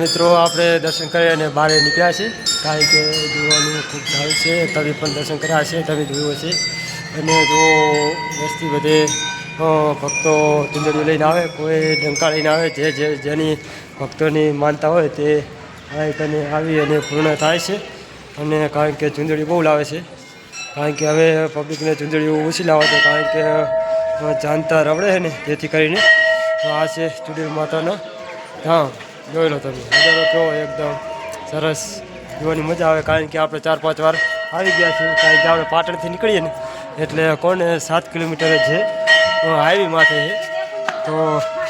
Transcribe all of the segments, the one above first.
મિત્રો, આપણે દર્શન કરી અને બહાર નીકળ્યા છે કારણ કે જોવાનું ખૂબ સારું છે. તમે પણ દર્શન કર્યા છે તમે જોયું હશે. અને જો વસ્તી બધે ભક્તો ચુંદડીઓ લઈને આવે, કોઈ ડંકા લઈને આવે, જે જે, જેની ભક્તોની માનતા હોય તે કને આવી અને પૂર્ણ થાય છે. અને કારણ કે ચુંદડી બહુ લાવે છે. કારણ કે હવે પબ્લિકને ચુંદડીઓ ઓછી લાવે છે. કારણ કે જાણતા રવડે છે ને તેથી કરીને તો આ છે ચુંદડી માતાનો. ધામ જોઈ લો તમે. નજારો કેવો એકદમ સરસ જોવાની મજા આવે કારણ કે આપણે ચાર પાંચ વાર આવી ગયા છીએ. કારણ કે આપણે પાટણથી નીકળીએ ને, એટલે કોને સાત કિલોમીટર છે. હાઈવે માથે છે. તો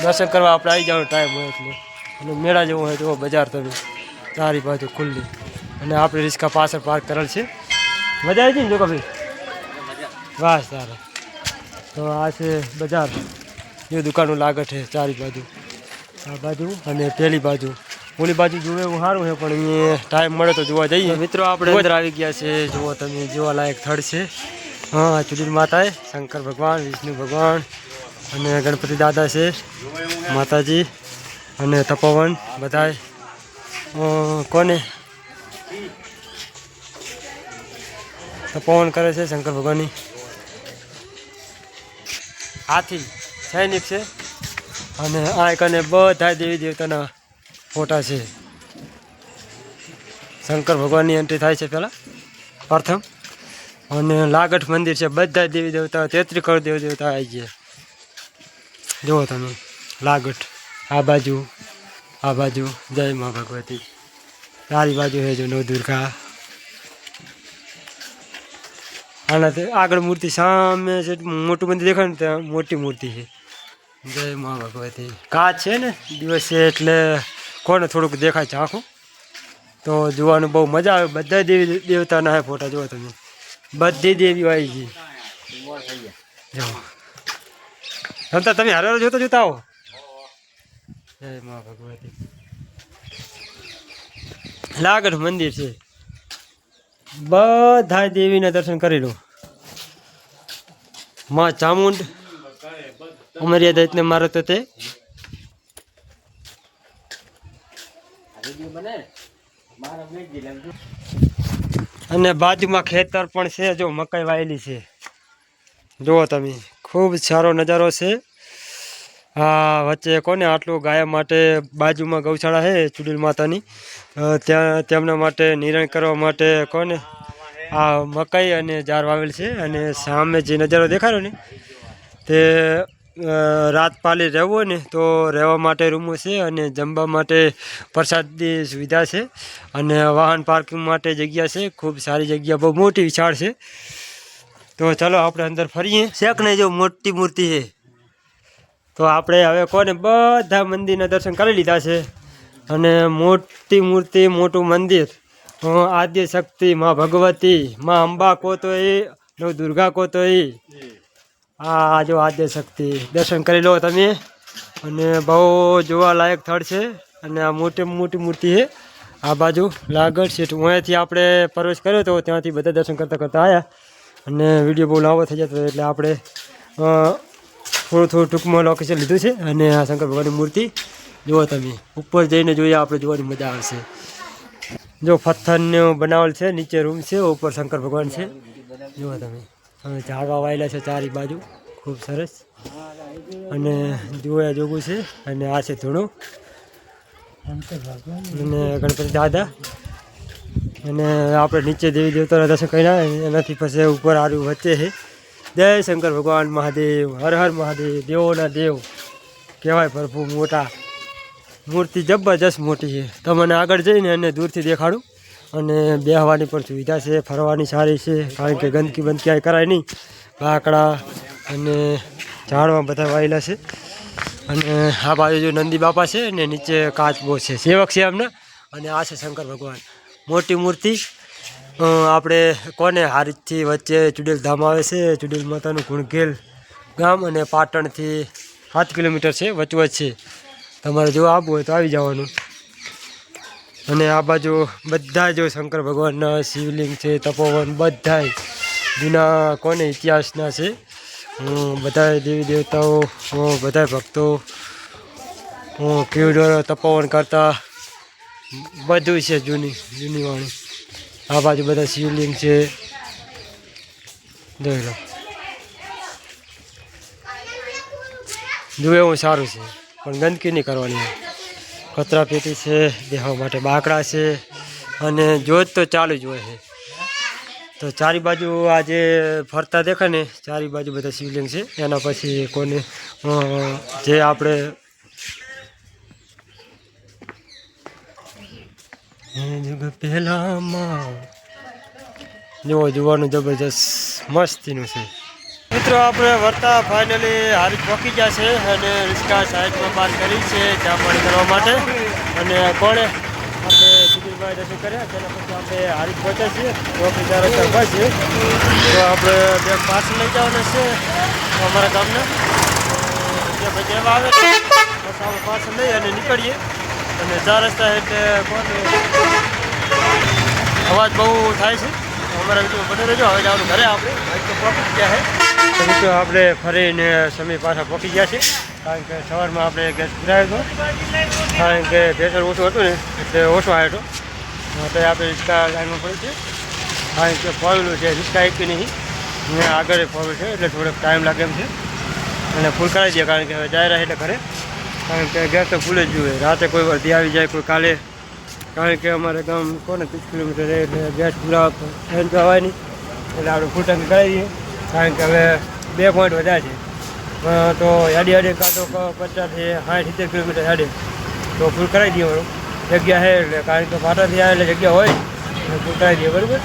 દર્શન કરવા આપણે આવી જવાનો ટાઈમ હોય એટલે. અને મેળા જેવું હોય તો બજાર તમે ચારી બાજુ ખુલ્લી. અને આપણે રિક્ષા પાછળ પાર્ક કરેલ છે. મજા આવી ગઈ ને જો ભાઈ વાહ, સારા. તો આ છે બજાર. જે દુકાનો લાગે છે ચારી બાજુ. આ બાજુ. અને પેલી બાજુ. ઓલી બાજુ જોવે એવું સારું છે પણ અહીંયા ટાઈમ મળે તો જોવા જઈએ. મિત્રો આપણે અંદર આવી ગયા છે. જુઓ તમે જોવા લાયક સ્થળ છે. હા ચુડીલ માતાએ શંકર ભગવાન વિષ્ણુ ભગવાન અને ગણપતિ દાદા છે માતાજી અને તપોવન બધાય. કોને? તપોવન કરે છે શંકર ભગવાનની. હાથી સૈનિક છે. અને આ કને બધા દેવી દેવતાના ફોટા છે. શંકર ભગવાનની એન્ટ્રી થાય છે પહેલાં, પ્રથમ. અને લાગઠ મંદિર છે, બધા દેવી દેવતા, તેત્રી કરોડ દેવી દેવતા આવી ગયા. જુઓ તમે, લાગઠ, આ બાજુ આ બાજુ, જય મા ભગવતી. તારી બાજુ જો નવ દુર્ગા. આનાથી આગળ મૂર્તિ સામે છે મોટું મંદિર દેખાય ને ત્યાં મોટી મૂર્તિ છે. જય મા ભગવતી. કાચ છે ને, દિવસે એટલે કોને થોડુંક દેખાય ચાખું તો જોવાનું બહુ મજા આવે. બધા દેવી દેવતાના ફોટા જુઓ તમે. બધી દેવીઓ આવી ગઈ. જો. તમે હારે જોતા જોતા આવો. જય મા ભગવતી. લાગઠ મંદિર છે. બધા દેવીના દર્શન કરી લો. માં ચામુંડ ઉમરિયા દૈતને મારો તો તે. અને બાજુમાં ખેતર પણ છે, જો મકાઈ વાયેલી છે. જુઓ તમે, ખૂબ સારો નજારો છે. આ વચ્ચે કોને આટલું ગાયા માટે બાજુમાં ગૌશાળા છે, ચુડીલ માતાની? ત્યાં, તેમના માટે નિર્ણય કરવા માટે કોને? આ મકાઈ અને ઝાડ વાવેલ છે અને સામે જે નજારો દેખાડો ને, તે રાત પાલી રહેવું હોય ને, તો રહેવા માટે રૂમો છે અને જમવા માટે પ્રસાદની સુવિધા છે. અને વાહન પાર્કિંગ માટે જગ્યા છે, ખૂબ સારી જગ્યા, બહુ મોટી વિશાળ છે. તો ચાલો આપણે અંદર ફરીએ. શેખને જો મોટી મૂર્તિ છે. તો આપણે હવે કોને બધા મંદિરના દર્શન કરી લીધા છે. અને મોટી મૂર્તિ, મોટું મંદિર. આદ્ય શક્તિ માં ભગવતી, માં અંબા કો તો એ દુર્ગા કો એ આ જો આદ્ય શક્તિ. દર્શન કરી લો તમે. અને બહુ જોવા લાયક સ્થળ છે. અને આ મોટી મોટી મૂર્તિ છે. આ બાજુ લાગડ છે. અહીંયાથી આપણે પ્રવેશ કર્યો હતો ત્યાંથી બધા દર્શન કરતાં કરતાં આવ્યા અને વીડિયો બહુ લાંબો થઈ જતો એટલે આપણે થોડું થોડું ટૂંકમાં લોકેશન લીધું છે. અને આ શંકર ભગવાનની મૂર્તિ જુઓ તમે. ઉપર જઈને જોઈએ આપણે જોવાની મજા આવશે. જો પથ્થરનો બનાવેલ છે, નીચે રૂમ છે, ઉપર શંકર ભગવાન છે. જુઓ તમે. ઝાડવા વાયેલા છે ચારી બાજુ. ખૂબ સરસ. અને જોયા જોગું છે. અને આ છે ધૂણું. અને ગણપતિ દાદા. અને આપણે નીચે દેવી દેવતાના દર્શન કર્યા. એનાથી પછી ઉપર આરું વચ્ચે છે. જય શંકર ભગવાન મહાદેવ. હર હર મહાદેવ. દેવોના દેવ. કહેવાય પ્રભુ મોટા. મૂર્તિ જબરજસ્ત મોટી છે. તમને આગળ જઈને એને દૂરથી દેખાડું. અને બેહવાની પણ સુવિધા છે, ફરવાની સારી છે, કારણ કે ગંદકી બંદકી આ કરાય નહીં. બાકડા અને ઝાડમાં બધા વાયેલા છે. અને આ બાજુ જો નંદી બાપા છે ને નીચે કાચબો છે. સેવક છે એમના. અને આ છે શંકર ભગવાન. મોટી મૂર્તિ. આપણે કોને હારીજથી વચ્ચે ચુડેલ ધામ આવે છે, ચુડેલ માતાનું ગુણગેલ ગામ અને પાટણથી સાત કિલોમીટર છે, વચવચ છે. તમારે જો આવવું હોય તો આવી જવાનું. અને આ બાજુ બધા જો શંકર ભગવાનના શિવલિંગ છે, તપોવન બધાય જૂના કોને ઇતિહાસના છે, હું બધાય દેવી દેવતાઓ, હું બધાય ભક્તો, હું કેવડો તપોવન કરતા બધું છે જૂની જૂની વાણી. આ બાજુ બધા શિવલિંગ છે. જોઈ લો. જુએ એવું સારું છે, પણ ગંદકી નહીં કરવાની. કચરા પેટી છે બેહવા માટે બાકડા છે અને જોત તો ચાલુ જ હોય છે. તો ચારી બાજુ આજે ફરતા દેખાય ને, ચારી બાજુ બધા શિવલિંગ છે. એના પછી કોને જે આપણે પહેલામાં જોવા જોવાનું જબરજસ્ત મસ્તીનું છે. મિત્રો, આપણે વર્તા ફાઇનલી હારી પહોંચી ગયા છે અને રિસ્કા સાઈડમાં પાર કરી છે ત્યાં પાણી કરવા માટે. અને કોણે? આપણે સુધીરભાઈ રજૂ કર્યા, તેના પછી આપણે હારી પહોંચ્યા છીએ. ચોકીદાર રસ્તા બસ છે તો આપણે બે પાર્સલ લઈ જવાના છે અમારા ગામના. જે ભાઈ જેવા આવે બસ આપણે પાર્સલ લઈ અને નીકળીએ. અને ચાર રસ્તા એટલે કોણ? અવાજ બહુ થાય છે. અમારા મિત્રો બને રહેજો હવે જવાનું ઘરે આપણે. આજ તો જ ગયા છે. મિત્રો, આપણે ફરીને સમય પાછા પહોંચી ગયા છે કારણ કે સવારમાં આપણે ગેસ પુરાયો હતો. કારણ કે પ્રેશર ઓછું હતું ને, એટલે ઓછો આવ્યો હતો. તો આપણે રિક્ષા લાઈનમાં પડી છે. કારણ કે ફોરેલું છે રિક્ષા એક નહીં. ને આગળ ફોરેલું છે, એટલે થોડોક ટાઈમ લાગે એમ છે. અને ફૂલ કરાવી દઈએ, કારણ કે હવે જાય રહે એટલે ઘરે. કારણ કે ગેસ તો ફૂલ જ જોઈએ. રાતે કોઈ વર્ધી આવી જાય, કોઈ કાલે. કારણ કે અમારે ગામ કોને ત્રીસ કિલોમીટર રહે, એટલે ગેસ પૂરા ટ્રેન તો અવાય નહીં. એટલે આપણે ફૂલ ટાંકી કરાવી દઈએ. કારણ કે હવે બે પોઈન્ટ વધારે છે. તો યાડી યાડી કાં તો પચાસથી સાઠ સિત્તેર કિલોમીટર યાડી તો ફૂલ કરાવી દઈએ બરાબર જગ્યા છે એટલે કારણ કે ફાટાથી આવે એટલે જગ્યા હોય ફૂલ કરાવી દઈએ, બરાબર?